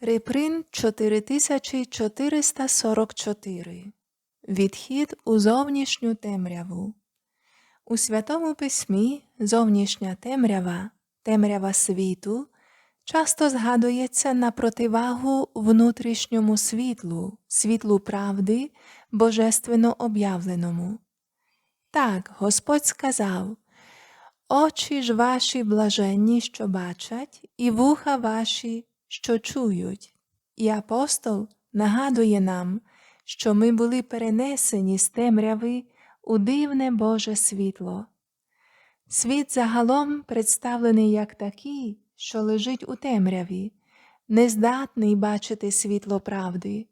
Реприн 4444 Відхід у зовнішню темряву. У Святому Письмі зовнішня темрява, темрява світу, часто згадується на противагу внутрішньому світлу, світлу правди, божественно об'явленому. Так, Господь сказав, Очі ж ваші блаженні, що бачать, і вуха ваші, що чують. І апостол нагадує нам, що ми були перенесені з темряви у дивне Боже світло. Світ загалом представлений як такий, що лежить у темряві, нездатний бачити світло правди.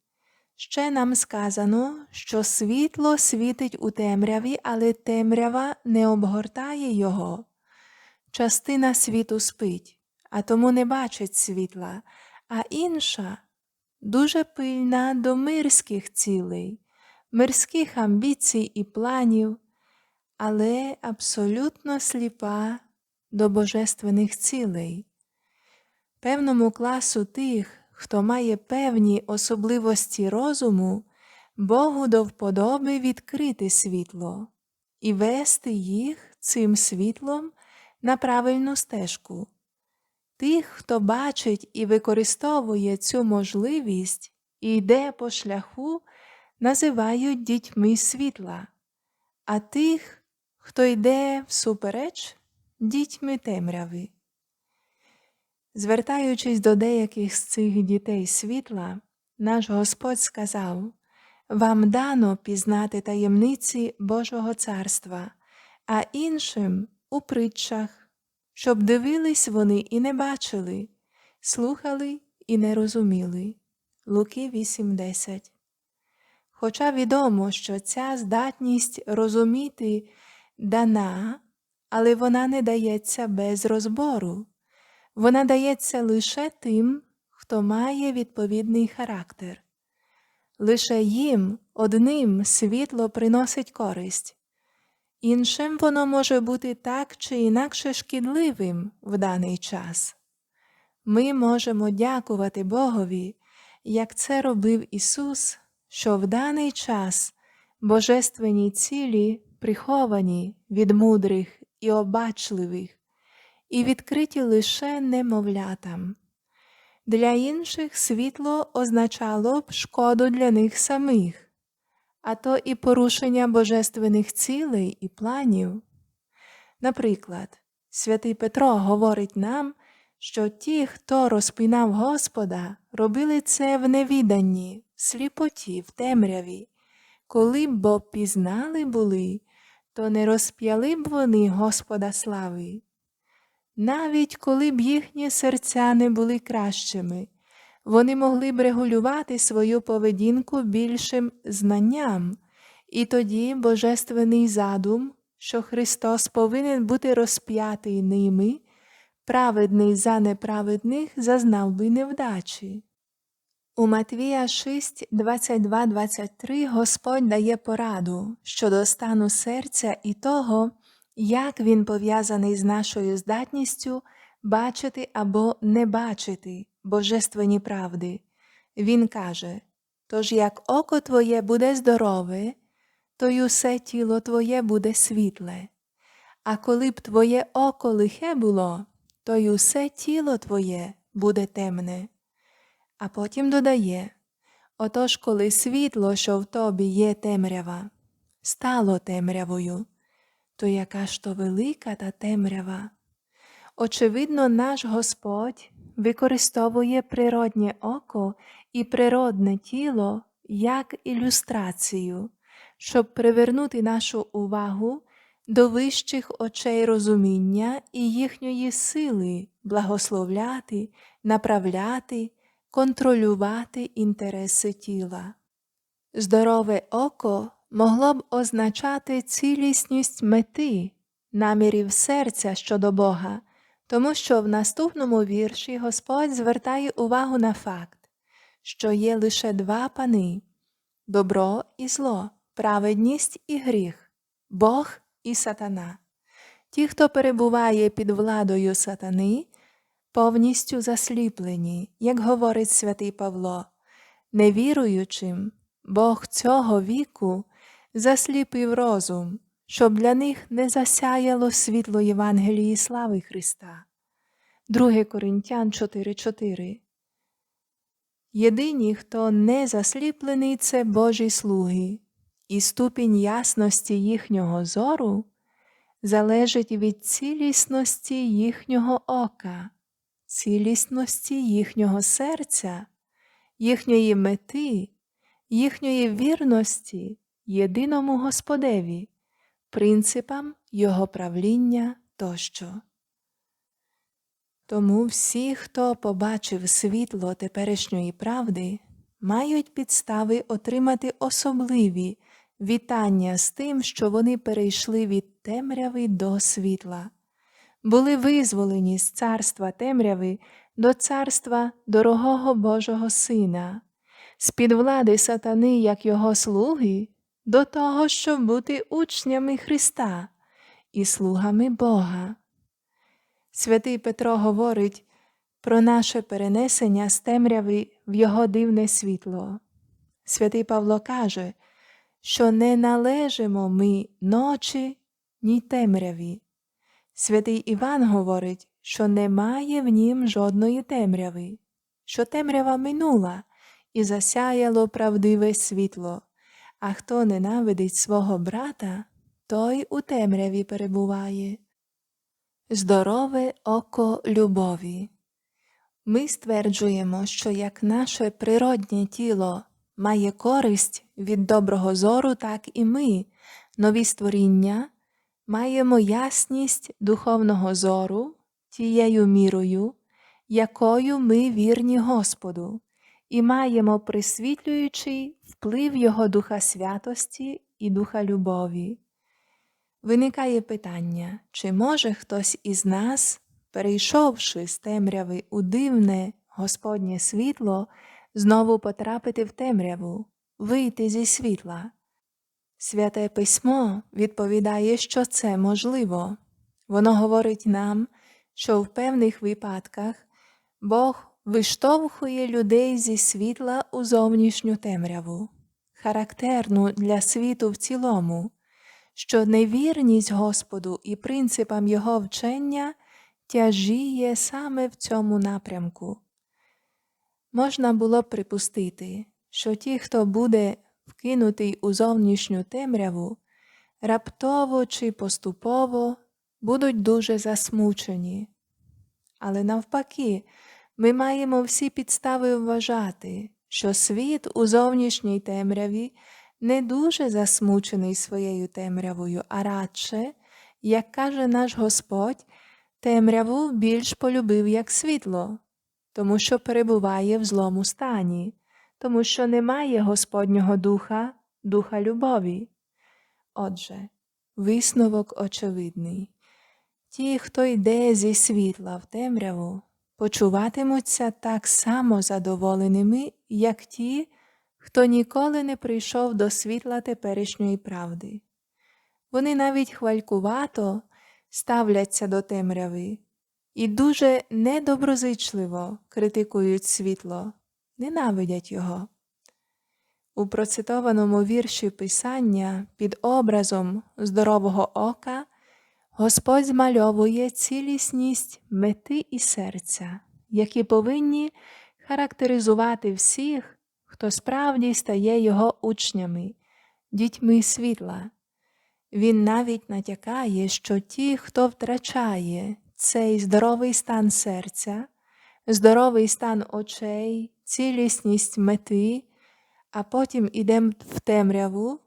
Ще нам сказано, що світло світить у темряві, але темрява не обгортає його. Частина світу спить, а тому не бачить світла, а інша дуже пильна до мирських цілей, мирських амбіцій і планів, але абсолютно сліпа до божественних цілей. Певному класу тих, хто має певні особливості розуму, Богу до вподоби відкрити світло і вести їх цим світлом на правильну стежку. Тих, хто бачить і використовує цю можливість і йде по шляху, називають дітьми світла, а тих, хто йде всупереч, дітьми темряви. Звертаючись до деяких з цих дітей світла, наш Господь сказав Вам дано пізнати таємниці Божого царства, а іншим у притчах, щоб дивились вони і не бачили, слухали і не розуміли. Луки 8.10 Хоча відомо, що ця здатність розуміти дана, але вона не дається без розбору. Вона дається лише тим, хто має відповідний характер. Лише їм одним світло приносить користь, іншим воно може бути так чи інакше шкідливим в даний час. Ми можемо дякувати Богові, як це робив Ісус, що в даний час божественні цілі приховані від мудрих і обачливих і відкриті лише немовлятам. Для інших світло означало б шкоду для них самих, а то і порушення божественних цілей і планів. Наприклад, святий Петро говорить нам, що ті, хто розпинав Господа, робили це в невіданні, в сліпоті, в темряві. Коли б бо пізнали були, то не розп'яли б вони Господа слави навіть коли б їхні серця не були кращими, вони могли б регулювати свою поведінку більшим знанням, і тоді божественний задум, що Христос повинен бути розп'ятий ними, праведний за неправедних, зазнав би невдачі. У Матвія 6, 22, 23 Господь дає пораду щодо стану серця і того, як він пов'язаний з нашою здатністю бачити або не бачити божественні правди. Він каже Тож як око твоє буде здорове, то й усе тіло твоє буде світле, а коли б твоє око лихе було, то й усе тіло твоє буде темне. А потім додає Отож, коли світло, що в тобі є темрява, стало темрявою то яка ж то велика та темрява. Очевидно, наш Господь використовує природнє око і природне тіло як ілюстрацію, щоб привернути нашу увагу до вищих очей розуміння і їхньої сили благословляти, направляти, контролювати інтереси тіла. Здорове око могло б означати цілісність мети, намірів серця щодо Бога, тому що в наступному вірші Господь звертає увагу на факт, що є лише два пани добро і зло, праведність і гріх, Бог і сатана. Ті, хто перебуває під владою сатани, повністю засліплені, як говорить святий Павло, невіруючим, Бог цього віку засліпив розум, щоб для них не засяяло світло Євангелії слави Христа. 2 Коринтян 4:4 Єдині, хто не засліплений, це Божі слуги, і ступінь ясності їхнього зору залежить від цілісності їхнього ока, цілісності їхнього серця, їхньої мети, їхньої вірності єдиному Господеві, принципам Його правління тощо. Тому всі, хто побачив світло теперішньої правди, мають підстави отримати особливі вітання з тим, що вони перейшли від темряви до світла, були визволені з царства темряви до царства дорогого Божого Сина, з під влади сатани, як його слуги, до того, щоб бути учнями Христа і слугами Бога. Святий Петро говорить про наше перенесення з темряви в його дивне світло. Святий Павло каже, що не належимо ми ночі, ні темряві. Святий Іван говорить, що немає в нім жодної темряви, що темрява минула і засяяло правдиве світло, а хто ненавидить свого брата, той у темряві перебуває. Здорове око любові. Ми стверджуємо, що як наше природнє тіло має користь від доброго зору, так і ми, нові створіння, маємо ясність духовного зору тією мірою, якою ми вірні Господу, і маємо присвітлюючий вплив Його Духа Святості і Духа Любові. Виникає питання, чи може хтось із нас, перейшовши з темряви у дивне Господнє світло, знову потрапити в темряву, вийти зі світла? Святе письмо відповідає, що це можливо. Воно говорить нам, що в певних випадках Бог виштовхує людей зі світла у зовнішню темряву, характерну для світу в цілому що невірність Господу і принципам Його вчення тяжіє саме в цьому напрямку. Можна було б припустити, що ті, хто буде вкинутий у зовнішню темряву, раптово чи поступово будуть дуже засмучені. Але навпаки, ми маємо всі підстави вважати, що світ у зовнішній темряві не дуже засмучений своєю темрявою, а радше, як каже наш Господь, темряву більш полюбив, як світло, тому що перебуває в злому стані, тому що немає Господнього Духа, Духа любові. Отже, висновок очевидний. Ті, хто йде зі світла в темряву, почуватимуться так само задоволеними, як ті, хто ніколи не прийшов до світла теперішньої правди. Вони навіть хвалькувато ставляться до темряви і дуже недоброзичливо критикують світло, ненавидять його. У процитованому вірші Писання під образом здорового ока Господь змальовує цілісність мети і серця, які повинні характеризувати всіх, хто справді стає його учнями, дітьми світла. Він навіть натякає, що ті, хто втрачає цей здоровий стан серця, здоровий стан очей, цілісність мети, а потім ідем в темряву,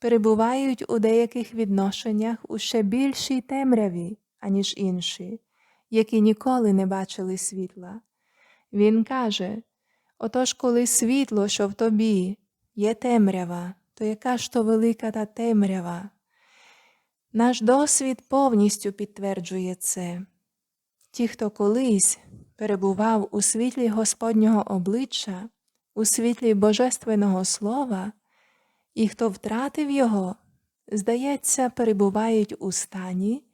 перебувають у деяких відношеннях у ще більшій темряві, аніж інші, які ніколи не бачили світла. Він каже, Отож, коли світло, що в тобі є темрява, то яка ж то велика та темрява? Наш досвід повністю підтверджує це. Ті, хто колись перебував у світлі Господнього обличчя, у світлі Божественного Слова, і хто втратив його, здається, перебувають у стані,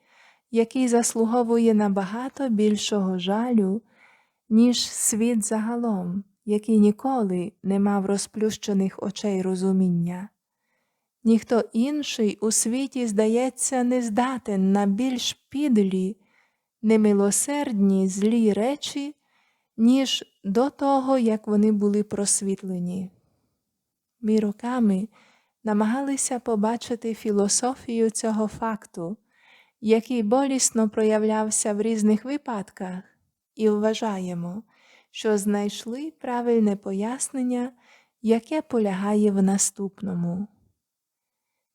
який заслуговує набагато більшого жалю ніж світ загалом, який ніколи не мав розплющених очей розуміння. Ніхто інший у світі, здається, не здатен на більш підлі, немилосердні злі речі, ніж до того, як вони були просвітлені. Ми роками намагалися побачити філософію цього факту, який болісно проявлявся в різних випадках, і вважаємо, що знайшли правильне пояснення, яке полягає в наступному.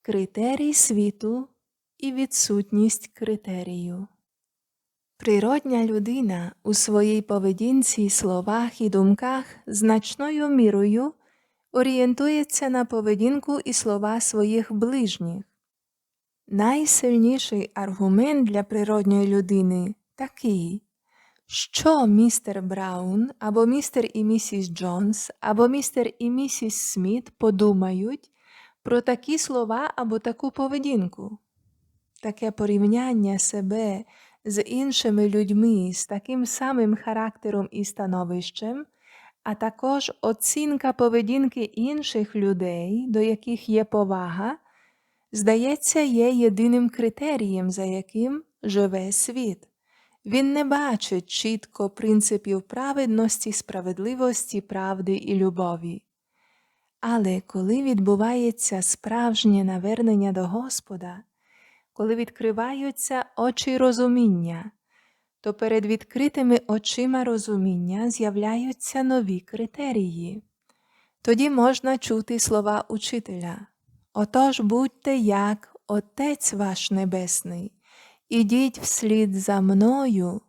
Критерій світу і відсутність критерію. Природня людина у своїй поведінці, словах і думках значною мірою орієнтується на поведінку і слова своїх ближніх. Найсильніший аргумент для природньої людини такий, що містер Браун або містер і місіс Джонс або містер і місіс Сміт подумають про такі слова або таку поведінку. Таке порівняння себе з іншими людьми з таким самим характером і становищем, а також оцінка поведінки інших людей, до яких є повага, здається, є єдиним критерієм, за яким живе світ. Він не бачить чітко принципів праведності, справедливості, правди і любові. Але коли відбувається справжнє навернення до Господа, коли відкриваються очі розуміння, то перед відкритими очима розуміння з'являються нові критерії. Тоді можна чути слова учителя. Отож будьте як Отець ваш Небесний, ідіть вслід за мною,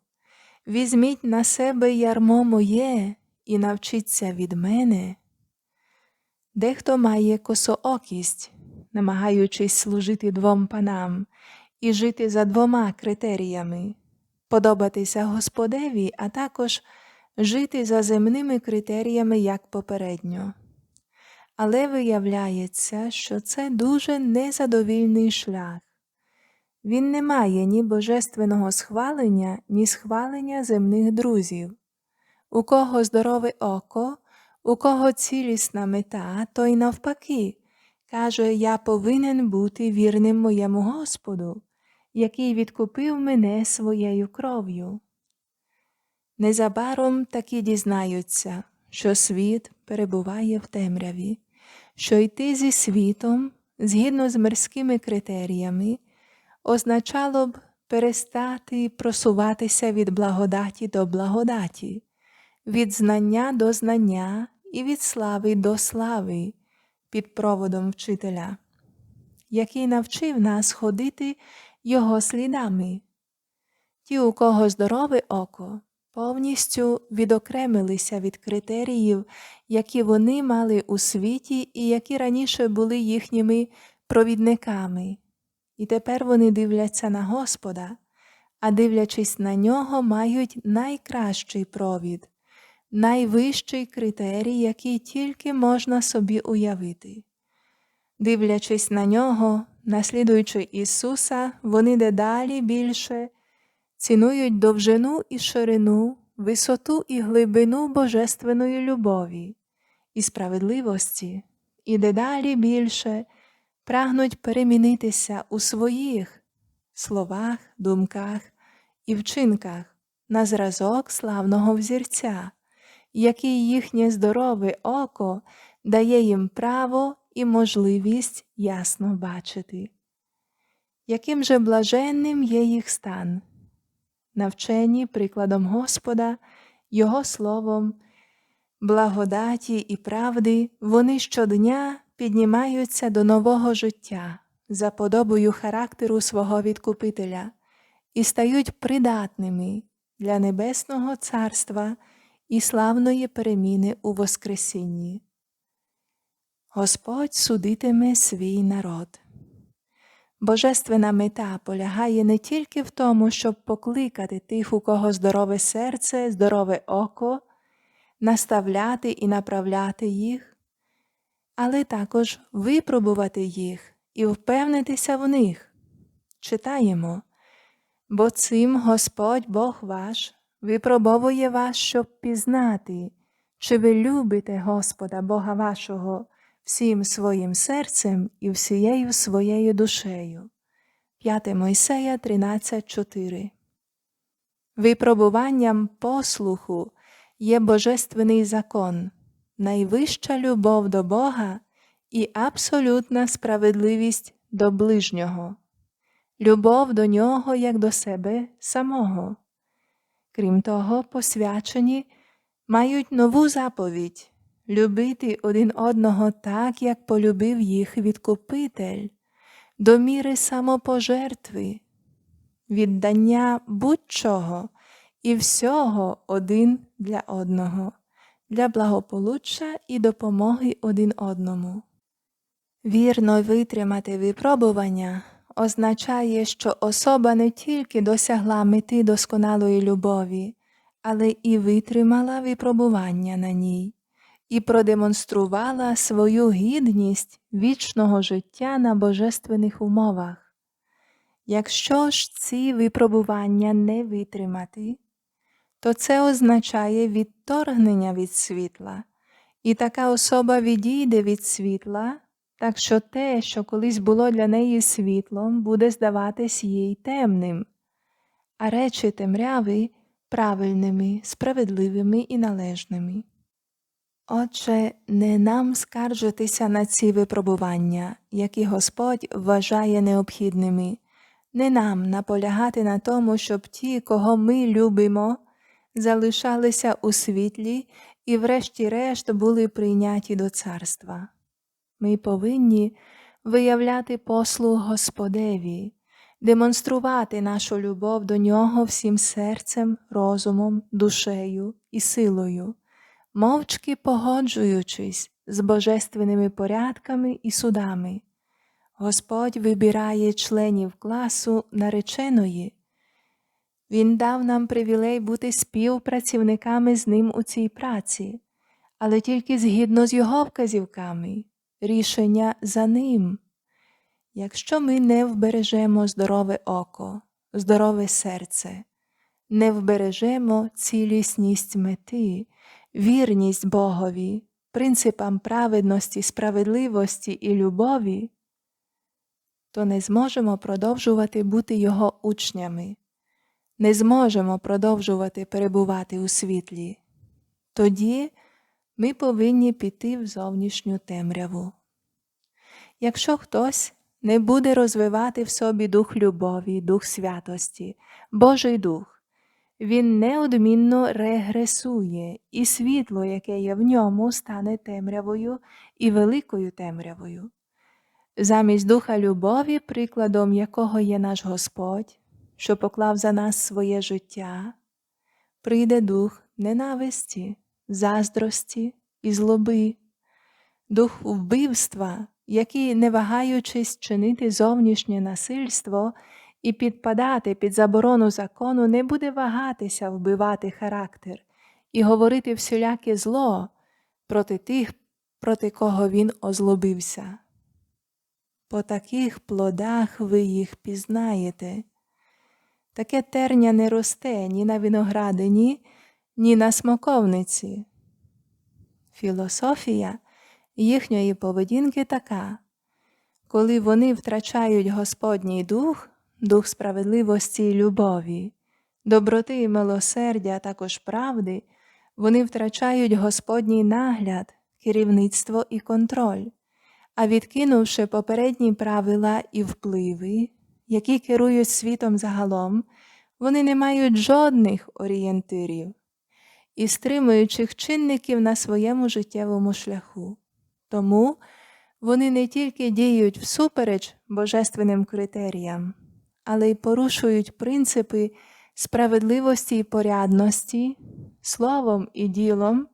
візьміть на себе ярмо моє і навчіться від мене. Дехто має косоокість, намагаючись служити двом панам і жити за двома критеріями подобатися Господеві, а також жити за земними критеріями як попередньо. Але виявляється, що це дуже незадовільний шлях. Він не має ні божественного схвалення, ні схвалення земних друзів. У кого здорове око, у кого цілісна мета, той навпаки, каже, я повинен бути вірним моєму Господу, який відкупив мене своєю кров'ю. Незабаром таки дізнаються, що світ перебуває в темряві, що йти зі світом, згідно з мирськими критеріями, означало б перестати просуватися від благодаті до благодаті, від знання до знання і від слави до слави під проводом вчителя, який навчив нас ходити його слідами. Ті, у кого здорове око, повністю відокремилися від критеріїв, які вони мали у світі і які раніше були їхніми провідниками. І тепер вони дивляться на Господа, а дивлячись на нього, мають найкращий провід, найвищий критерій, який тільки можна собі уявити. Дивлячись на нього, наслідуючи Ісуса, вони дедалі більше цінують довжину і ширину, висоту і глибину божественної любові і справедливості, і дедалі більше прагнуть перемінитися у своїх словах, думках і вчинках на зразок славного взірця, який їхнє здорове око дає їм право і можливість ясно бачити. Яким же блаженним є їх стан, навчені прикладом Господа, Його словом, благодаті і правди, вони щодня піднімаються до нового життя за подобою характеру свого Відкупителя і стають придатними для Небесного Царства і славної переміни у Воскресінні. Господь судитиме свій народ. Божественна мета полягає не тільки в тому, щоб покликати тих, у кого здорове серце, здорове око, наставляти і направляти їх, але також випробувати їх і впевнитися в них. Читаємо, бо цим Господь Бог ваш випробовує вас, щоб пізнати, чи ви любите Господа Бога вашого всім своїм серцем і всією своєю душею. 5 Мойсея 13.4 Випробуванням послуху є божественний закон, найвища любов до Бога і абсолютна справедливість до ближнього, любов до нього як до себе самого. Крім того, посвячені мають нову заповідь любити один одного так, як полюбив їх відкупитель, до міри самопожертви, віддання будь-чого і всього один для одного, для благополуччя і допомоги один одному. Вірно витримати випробування означає, що особа не тільки досягла мети досконалої любові, але і витримала випробування на ній, і продемонструвала свою гідність вічного життя на божественних умовах. Якщо ж ці випробування не витримати, то це означає відторгнення від світла, і така особа відійде від світла, так що те, що колись було для неї світлом, буде здаватись їй темним, а речі темряви правильними, справедливими і належними. Отже, не нам скаржитися на ці випробування, які Господь вважає необхідними, не нам наполягати на тому, щоб ті, кого ми любимо, залишалися у світлі і, врешті-решт, були прийняті до царства. Ми повинні виявляти послуг Господеві, демонструвати нашу любов до Нього всім серцем, розумом, душею і силою, мовчки погоджуючись з божественними порядками і судами. Господь вибирає членів класу нареченої. Він дав нам привілей бути співпрацівниками з ним у цій праці, але тільки згідно з його вказівками, рішення за ним. Якщо ми не вбережемо здорове око, здорове серце, не вбережемо цілісність мети, вірність Богові, принципам праведності, справедливості і любові, то не зможемо продовжувати бути Його учнями, не зможемо продовжувати перебувати у світлі. Тоді ми повинні піти в зовнішню темряву. Якщо хтось не буде розвивати в собі дух любові, дух святості, Божий дух, він неодмінно регресує, і світло, яке є в ньому, стане темрявою і великою темрявою. Замість духа любові, прикладом якого є наш Господь, що поклав за нас своє життя, прийде дух ненависті, заздрості і злоби, дух вбивства, який, не вагаючись чинити зовнішнє насильство і підпадати під заборону закону, не буде вагатися вбивати характер і говорити всіляке зло проти тих, проти кого він озлобився. По таких плодах ви їх пізнаєте. Таке терня не росте ні на виноградині, ні на смоковниці. Філософія їхньої поведінки така, коли вони втрачають Господній дух, дух справедливості і любові, доброти і милосердя, а також правди, вони втрачають Господній нагляд, керівництво і контроль, а відкинувши попередні правила і впливи, які керують світом загалом, вони не мають жодних орієнтирів і стримуючих чинників на своєму життєвому шляху. Тому вони не тільки діють всупереч божественним критеріям, але й порушують принципи справедливості і порядності, словом і ділом,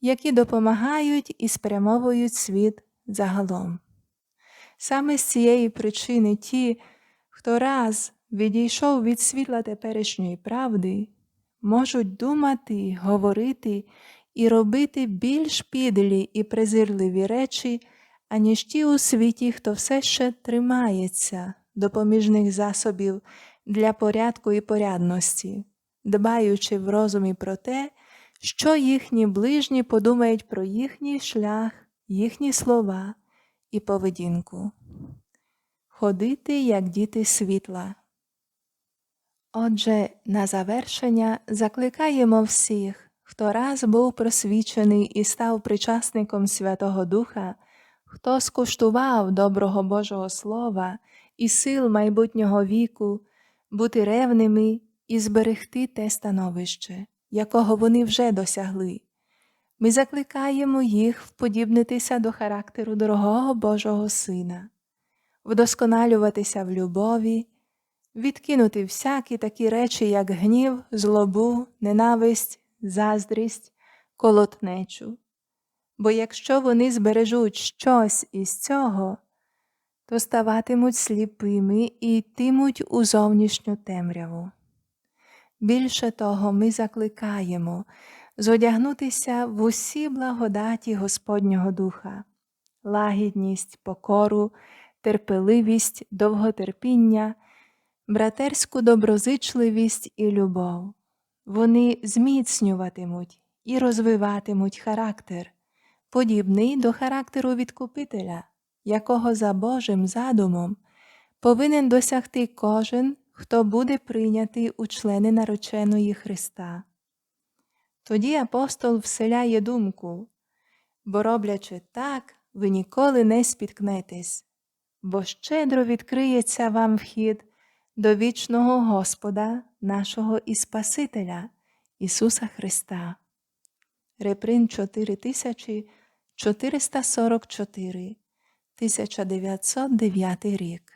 які допомагають і спрямовують світ загалом. Саме з цієї причини ті, хто раз відійшов від світла теперішньої правди, можуть думати, говорити і робити більш підлі і презирливі речі, аніж ті у світі, хто все ще тримається допоміжних засобів для порядку і порядності, дбаючи в розумі про те, що їхні ближні подумають про їхній шлях, їхні слова і поведінку. Ходити як діти світла. Отже, на завершення закликаємо всіх, хто раз був просвічений і став причасником Святого Духа, хто скуштував доброго Божого Слова і сил майбутнього віку, бути ревними і зберегти те становище, якого вони вже досягли. Ми закликаємо їх вподібнитися до характеру дорогого Божого Сина, вдосконалюватися в любові, відкинути всякі такі речі, як гнів, злобу, ненависть, заздрість, колотнечу. Бо якщо вони збережуть щось із цього, то ставатимуть сліпими і йтимуть у зовнішню темряву. Більше того, ми закликаємо зодягнутися в усі благодаті Господнього Духа, лагідність, покору, терпеливість, довготерпіння, братерську доброзичливість і любов. Вони зміцнюватимуть і розвиватимуть характер, подібний до характеру відкупителя, якого за Божим задумом повинен досягти кожен, хто буде прийнятий у члени нареченої Христа. Тоді апостол вселяє думку, бо роблячи так, ви ніколи не спіткнетесь, бо щедро відкриється вам вхід до вічного Господа, нашого і Спасителя, Ісуса Христа. Реприн 4444, 1909 рік.